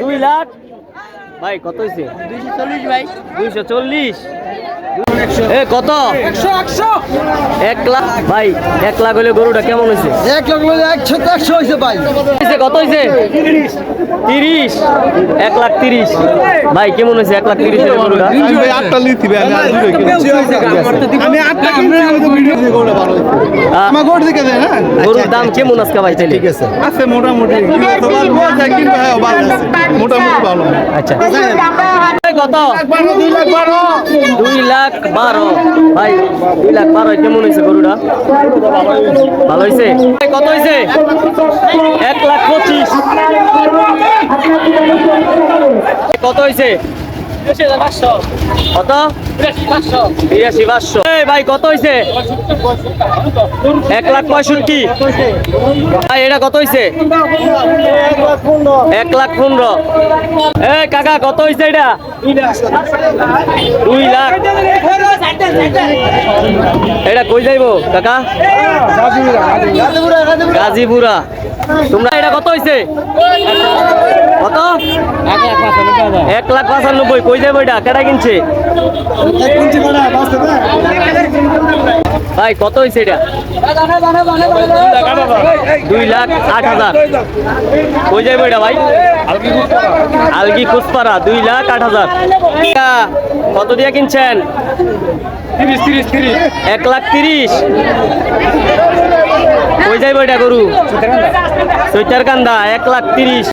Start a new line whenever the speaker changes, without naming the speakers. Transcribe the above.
দুই লাখ। ভাই কত হয়েছে দুইশো চল্লিশ। এ কত? এক লাখ? ভাই এক লাখ হলে গরুটা কেমন হয়েছে?
এক লাখ বলে একশো একশো হয়েছে ভাই।
কত হয়েছে? তিরিশ। এক লাখ তিরিশ। ভাই কেমন হয়েছে এক লাখ তিরিশ হলে গরুটা? গরুর দাম কেমন আজকে ভাই তাইলে
আছে। মোটামুটি। আছে কিন্তু আছে। মোটামুটি ভালো।
আচ্ছা। কত?
দুই লাখ বারো।
দুই লাখ বারো। ভাই, দুই লাখ বারো, কেমন হয়েছে গরুটা? ভালো হয়েছে? কত হয়েছে? এক লাখ পঁচিশ। কত হয়েছে? ভাই, কত কত হয়েছে? এক লাখ পনেরো। এই কাকা, কত হয়েছে এটা? দুই এটা কই যাইব, কাকা? গাজীপুরা। তোমরা এটা কত হয়েছে কত? এক লাখ পঁচানব্বই। কই যাইব এটা? কেটা কিনছে? ভাই, কত হয়েছে এটা? দুই লাখ আট হাজার। কই যাব এটা ভাই? আলগি কুসপাড়া দুই লাখ আট হাজার। কত দিয়ে কিনছেন? এক লাখ তিরিশ। কই যাইব এটা গরু? চৈতার কান্দা এক লাখ তিরিশ।